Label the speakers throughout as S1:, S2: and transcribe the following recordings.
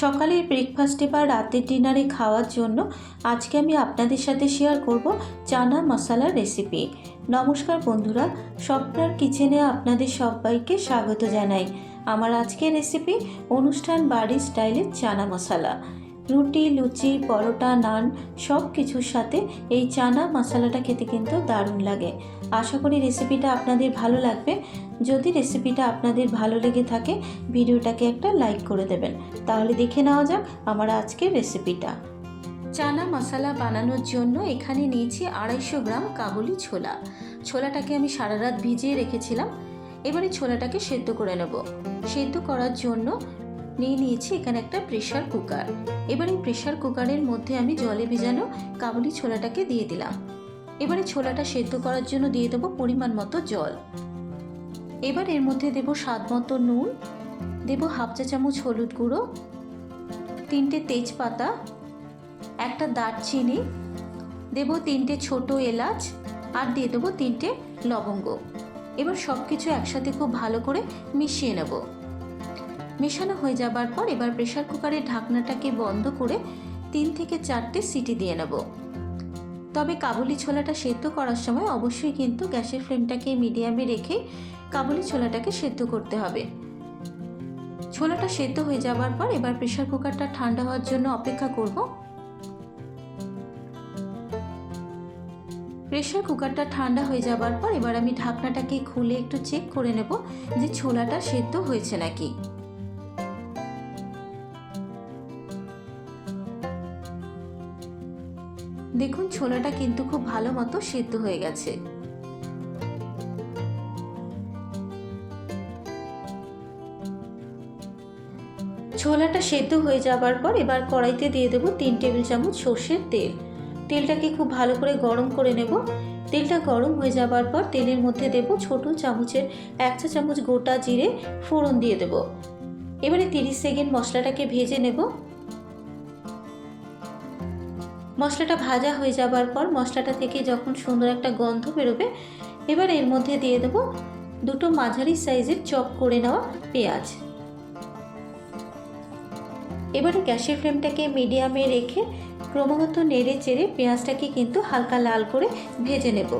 S1: সকালের ব্রেকফাস্টে বা রাতের ডিনারে খাওয়ার জন্য আজকে আমি আপনাদের সাথে শেয়ার করব চানা মশলার রেসিপি নমস্কার বন্ধুরা, স্বপ্নার কিচেনে আপনাদের সবাইকে স্বাগত জানাই। আমার আজকের রেসিপি অনুষ্ঠান বাড়ির স্টাইলের চানা মশলা। রুটি, লুচি, পরোটা, নান সব কিছুর সাথে এই চানা মশলাটা খেতে কিন্তু দারুণ লাগে। আশা করি রেসিপিটা আপনাদের ভালো লাগবে। যদি রেসিপিটা আপনাদের ভালো লেগে থাকে, ভিডিওটাকে একটা লাইক করে দেবেন। তাহলে দেখে নেওয়া যাক আমার আজকের রেসিপিটা। চানা মশলা বানানোর জন্য এখানে নিয়েছি আড়াইশো গ্রাম কাবুলি ছোলা। ছোলাটাকে আমি সারা রাত ভিজিয়ে রেখেছিলাম। এবারে ছোলাটাকে সেদ্ধ করে নেব। সেদ্ধ করার জন্য নিয়ে নিয়েছি এখানে একটা প্রেশার কুকার এবার এই প্রেশার কুকারের মধ্যে আমি জলে ভেজানো কাবুলি ছোলাটাকে দিয়ে দিলাম। এবারে ছোলাটা সেদ্ধ করার জন্য দিয়ে দেবো পরিমাণ মতো জল। এবার এর মধ্যে দেব স্বাদ মতো নুন, দেব হাফ চা চামচ হলুদ গুঁড়ো, তিনটে তেজপাতা, একটা দারচিনি, দেব তিনটে ছোট এলাচ আর দিয়ে দেবো তিনটে লবঙ্গ। এবার সব কিছু একসাথে খুব ভালো করে মিশিয়ে নেব। মেশানো হয়ে যাবার পর এবার প্রেশার কুকারের ঢাকনাটাকে বন্ধ করে তিন থেকে চারটে সিটি দিয়ে নেব। তবে কাবুলি ছোলাটা সেদ্ধ করার সময় অবশ্যই কিন্তু গ্যাসের ফ্লেমটাকে মিডিয়ামে রেখে কাবুলি ছোলাটাকে সেদ্ধ করতে হবে। ছোলাটা সেদ্ধ হয়ে যাবার পর এবার প্রেশার কুকারটা ঠান্ডা হওয়ার জন্য অপেক্ষা করব। প্রেশার কুকারটা ঠান্ডা হয়ে যাবার পর এবার আমি ঢাকনাটাকে খুলে একটু চেক করে নেব যে ছোলাটা সেদ্ধ হয়েছে নাকি। দেখুন ছোলাটা কিন্তু খুব ভালো মতো সেদ্ধ হয়ে গেছে। ছোলাটা সেদ্ধ হয়ে যাবার পর এবার কড়াইতে দিয়ে দেবো তিন টেবিল চামচ সর্ষের তেল। তেলটাকে খুব ভালো করে গরম করে নেব। তেলটা গরম হয়ে যাবার পর তেলের মধ্যে দেব ছোট চামচের এক চা চামচ গোটা জিরে ফোড়ন দিয়ে দেব। এবারে তিরিশ সেকেন্ড মশলাটাকে ভেজে নেব। মশলাটা ভাজা হয়ে যাবার পর মশলাটা থেকে যখন সুন্দর একটা গন্ধ বেরোবে, এবার এর মধ্যে দিয়ে দেব দুটো মাঝারি সাইজের চপ করে নেওয়া পেঁয়াজ। এবারে গ্যাসের ফ্লেমটাকে মিডিয়ামে রেখে ক্রমাগত নেড়ে চেড়ে পেঁয়াজটাকে কিন্তু হালকা লাল করে ভেজে নেব।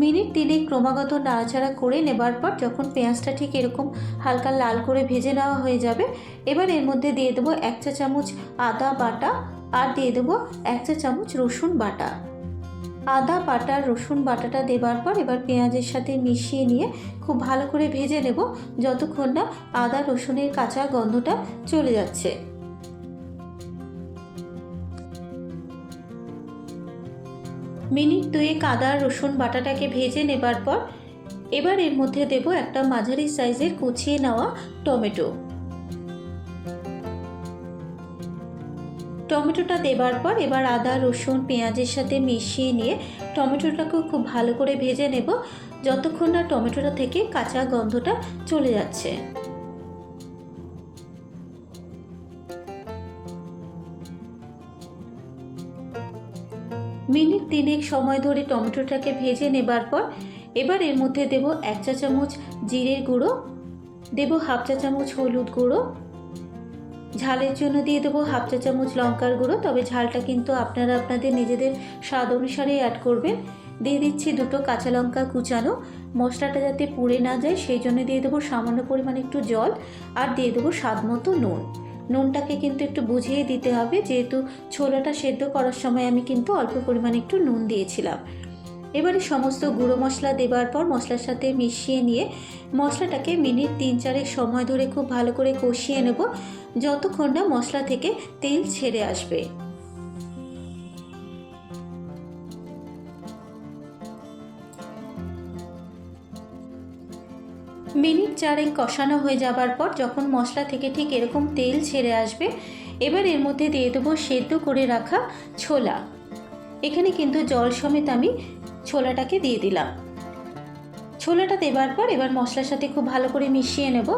S1: মিনিট তিনে ক্রমাগত নাড়াচাড়া করে নেবার পর যখন পেঁয়াজটা ঠিক এরকম হালকা লাল করে ভেজে নেওয়া হয়ে যাবে, এবার এর মধ্যে দিয়ে দেবো এক চা চামচ আদা বাটা আর দিয়ে দেবো এক চা চামচ রসুন বাটা। আদা বাটা, রসুন বাটাটা দেবার পর এবার পেঁয়াজের সাথে মিশিয়ে নিয়ে খুব ভালো করে ভেজে নেব, যতক্ষণ না আদা রসুনের কাঁচা গন্ধটা চলে যাচ্ছে। মিনিট দুয়েক আদা, রসুন বাটাটাকে ভেজে নেবার পর এবার এর মধ্যে দেব একটা মাঝারি সাইজের কুচিয়ে নেওয়া টমেটো। টমেটোটা দেবার পর এবার আদা, রসুন, পেঁয়াজের সাথে মিশিয়ে নিয়ে টমেটোটাকেও খুব ভালো করে ভেজে নেব, যতক্ষণ না টমেটোটা থেকে কাঁচা গন্ধটা চলে যাচ্ছে। মিনিট তিনেক সময় ধরে টমেটোটাকে ভেজে নেবার পর এবার এর মধ্যে দেব এক চা চামচ জিরের গুঁড়ো, দেব হাফ চা চামচ হলুদ গুঁড়ো। ঝালের জন্য দিয়ে দেবো হাফ চা চামচ লঙ্কার গুঁড়ো, তবে ঝালটা কিন্তু আপনারা আপনাদের নিজেদের স্বাদ অনুসারে অ্যাড করবেন। দিয়ে দিচ্ছি দুটো কাঁচা লঙ্কা কুচানো। মশলাটা যাতে পুড়ে না যায়, সেই জন্য দিয়ে দেবো সামান্য পরিমাণে একটু জল আর দিয়ে দেবো স্বাদ মতো নুন। নুনটাকে কিন্তু একটু বুঝিয়ে দিতে হবে। যেহেতু ছোলাটা সেদ্ধ করার সময় আমি কিন্তু অল্প পরিমাণে একটু নুন দিয়েছিলাম। এবারে সমস্ত গুঁড়ো মশলা দেবার পর মশলার সাথে মিশিয়ে নিয়ে মশলাটাকে মিনিট তিন চারেক সময় ধরে খুব ভালো করে কষিয়ে নেব। যতক্ষণ না মশলা থেকে তেল ছেড়ে আসবে। মিনিট চারেক কষানো হয়ে যাবার পর যখন মশলা থেকে ঠিক এরকম তেল ছেড়ে আসবে, এবার এর মধ্যে দিয়ে দেবো সেদ্ধ করে রাখা ছোলা। এখানে কিন্তু জল সমেত আমি ছোলাটাকে দিয়ে দিলাম। ছোলাটা দেবার পর এবার মশলার সাথে খুব ভালো করে মিশিয়ে নেব।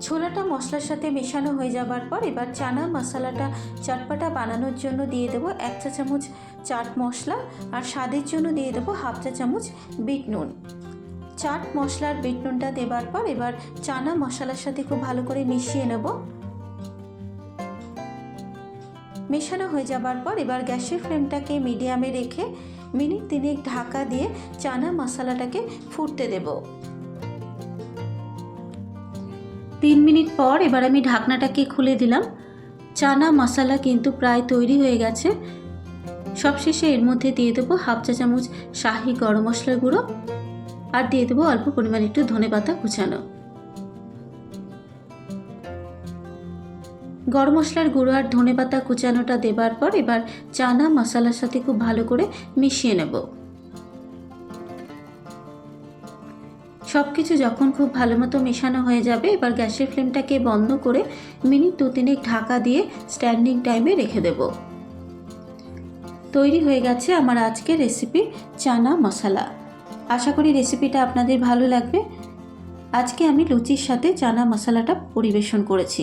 S1: ছোলাটা মশলার সাথে মেশানো হয়ে যাবার পর এবার চানা মশলাটা চটপাটা বানানোর জন্য দিয়ে দেবো এক চা চামচ চাট মশলা আর স্বাদের জন্য দিয়ে দেবো হাফ চা চামচ বিট নুন। চাট মশলার বিট নুনটা দেবার পর এবার চানা মশলার সাথে খুব ভালো করে মিশিয়ে নেব। মেশানো হয়ে যাবার পর এবার গ্যাসের ফ্লেমটাকে মিডিয়ামে রেখে মিনিট তিনেক ঢাকা দিয়ে চানা মশলাটাকে ফুটতে দেব। তিন মিনিট পর এবার আমি ঢাকনাটাকে খুলে দিলাম। চানা মশলা কিন্তু প্রায় তৈরি হয়ে গেছে। সবশেষে এর মধ্যে দিয়ে দেবো হাফ চা চামচ শাহি গরম মশলার গুঁড়ো আর দিয়ে দেবো অল্প পরিমাণ একটু ধনে পাতা কুচানো। গরম মশলার গুঁড়ো আর ধনে পাতা কুচানোটা দেবার পর এবার চানা মশলার সাথে খুব ভালো করে মিশিয়ে নেব। সব কিছু যখন খুব ভালো মতো মেশানো হয়ে যাবে, এবার গ্যাসের ফ্লেমটাকে বন্ধ করে মিনিট দু তিনেক ঢাকা দিয়ে স্ট্যান্ডিং টাইমে রেখে দেব। তৈরি হয়ে গেছে আমার আজকের রেসিপি চানা মশলা। আশা করি রেসিপিটা আপনাদের ভালো লাগবে। আজকে আমি লুচির সাথে চানা মশলাটা পরিবেশন করেছি।